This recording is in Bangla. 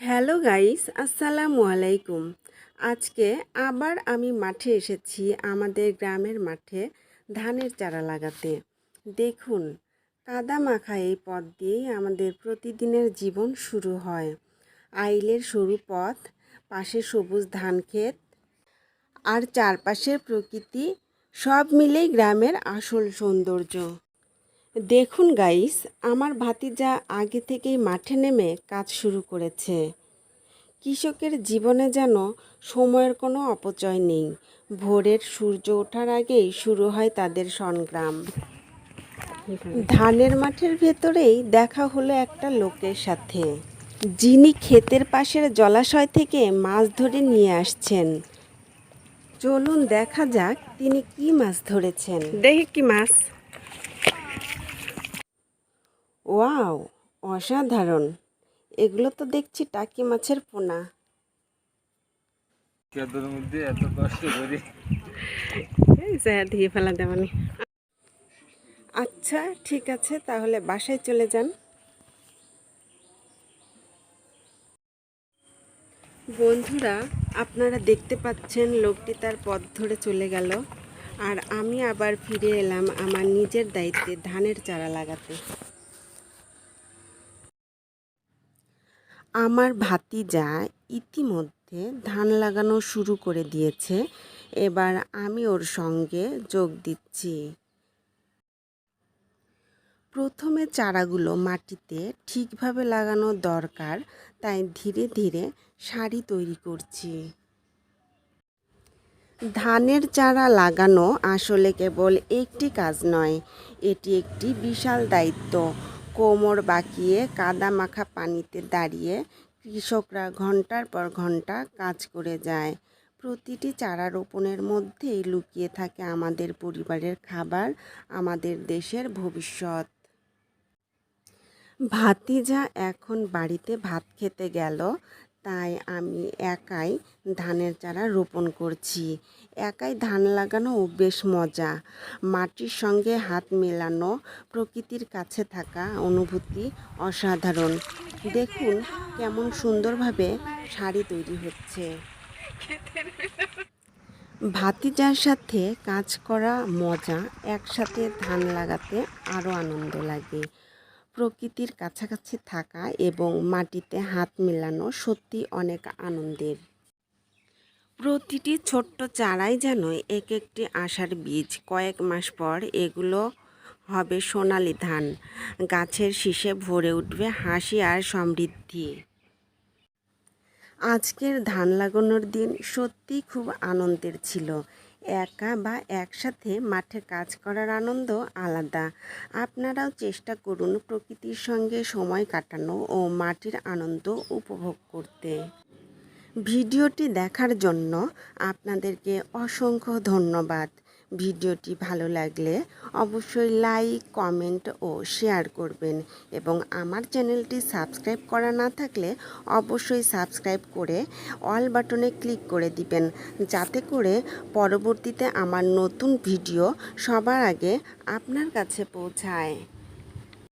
হ্যালো গাইস, আসসালামু আলাইকুম। আজকে আবার আমি মাঠে এসেছি আমাদের গ্রামের মাঠে ধানের চারা লাগাতে। দেখুন কাদা মাখা এই পথ দিয়েই আমাদের প্রতিদিনের জীবন শুরু হয়। আইলের সরু পথ, পাশে সবুজ ধান ক্ষেত আর চারপাশের প্রকৃতি সব মিলেই গ্রামের আসল সৌন্দর্য। দেখুন গাইস, আমার ভাতিজা আগে থেকেই মাঠে নেমে কাজ শুরু করেছে। কৃষকের জীবনে যেন সময়ের কোনো অপচয় নেই। ভোরের সূর্য ওঠার আগেই শুরু হয় তাদের সংগ্রাম। ধানের মাঠের ভেতরেই দেখা হলো একটা লোকের সাথে। যিনি ক্ষেতের পাশের জলাশয় থেকে মাছ ধরে নিয়ে আসছেন। চলুন দেখা যাক তিনি কি মাছ ধরেছেন। দেখি কি মাছ। ওয়াও অসাধারণ। এগুলো তো দেখছি টাকি মাছের পোনা। কেদর মধ্যে এত কষ্ট করি। দিয়ে ফেলা আচ্ছা ঠিক আছে তাহলে বাসায় চলে যান। বন্ধুরা আপনারা দেখতে পাচ্ছেন লোকটি তার পথ ধরে চলে গেল। আর আমি আবার ফিরে এলাম আমার নিজের দায়িত্বে ধানের চারা লাগাতে। আমার ভাতিজা ইতিমধ্যে ধান লাগানো শুরু করে দিয়েছে। এবার আমি ওর সঙ্গে যোগ দিচ্ছি। প্রথমে চারাগুলো মাটিতে ঠিকভাবে লাগানো দরকার, তাই ধীরে ধীরে সারি তৈরি করছি। ধানের চারা লাগানো আসলে কেবল একটি কাজ নয়, এটি একটি বিশাল দায়িত্ব। কোমর বাঁকিয়ে কাদা মাখা পানিতে দাঁড়িয়ে কৃষকরা ঘণ্টার পর ঘণ্টা কাজ করে যায়। প্রতিটি চারা রোপণের মধ্যেই লুকিয়ে থাকে আমাদের পরিবারের খাবার, আমাদের দেশের ভবিষ্যৎ। ভাতিজা এখন বাড়িতে ভাত খেতে গেল তাই আমি একাই ধানের চারা রোপণ করছি। একাই ধান লাগানো বেশ মজা। মাটির সঙ্গে হাত মেলানো, প্রকৃতির কাছে থাকা অনুভূতি অসাধারণ। দেখুন কেমন সুন্দরভাবে শাড়ি তৈরি হচ্ছে। ভাতিজার সাথে কাজ করা মজা, একসাথে ধান লাগাতে আরও আনন্দ লাগে। প্রকৃতির কাছাকাছি থাকা এবং মাটিতে হাত মেলানো সত্যি অনেক আনন্দের। প্রতিটি ছোট্ট চারাই যেন এক একটি আশার বীজ। কয়েক মাস পর এগুলো হবে সোনালি ধান। গাছের শীষে ভরে উঠবে হাসি আর সমৃদ্ধি। আজকের ধান লাগানোর দিন সত্যি খুব আনন্দের ছিল। একা বা একসাথে মাঠে কাজ করার আনন্দ আলাদা। আপনারাও চেষ্টা করুন প্রকৃতির সঙ্গে সময় কাটানো ও মাটির আনন্দ উপভোগ করতে। ভিডিওটি দেখার জন্য আপনাদেরকে অসংখ্য ধন্যবাদ। ভিডিওটি ভালো লাগলে অবশ্যই লাইক, কমেন্ট ও শেয়ার করবেন এবং আমার চ্যানেলটি সাবস্ক্রাইব করা না থাকলে অবশ্যই সাবস্ক্রাইব করে অল বাটনে ক্লিক করে দিবেন যাতে করে পরবর্তীতে আমার নতুন ভিডিও সবার আগে আপনার কাছে পৌঁছায়।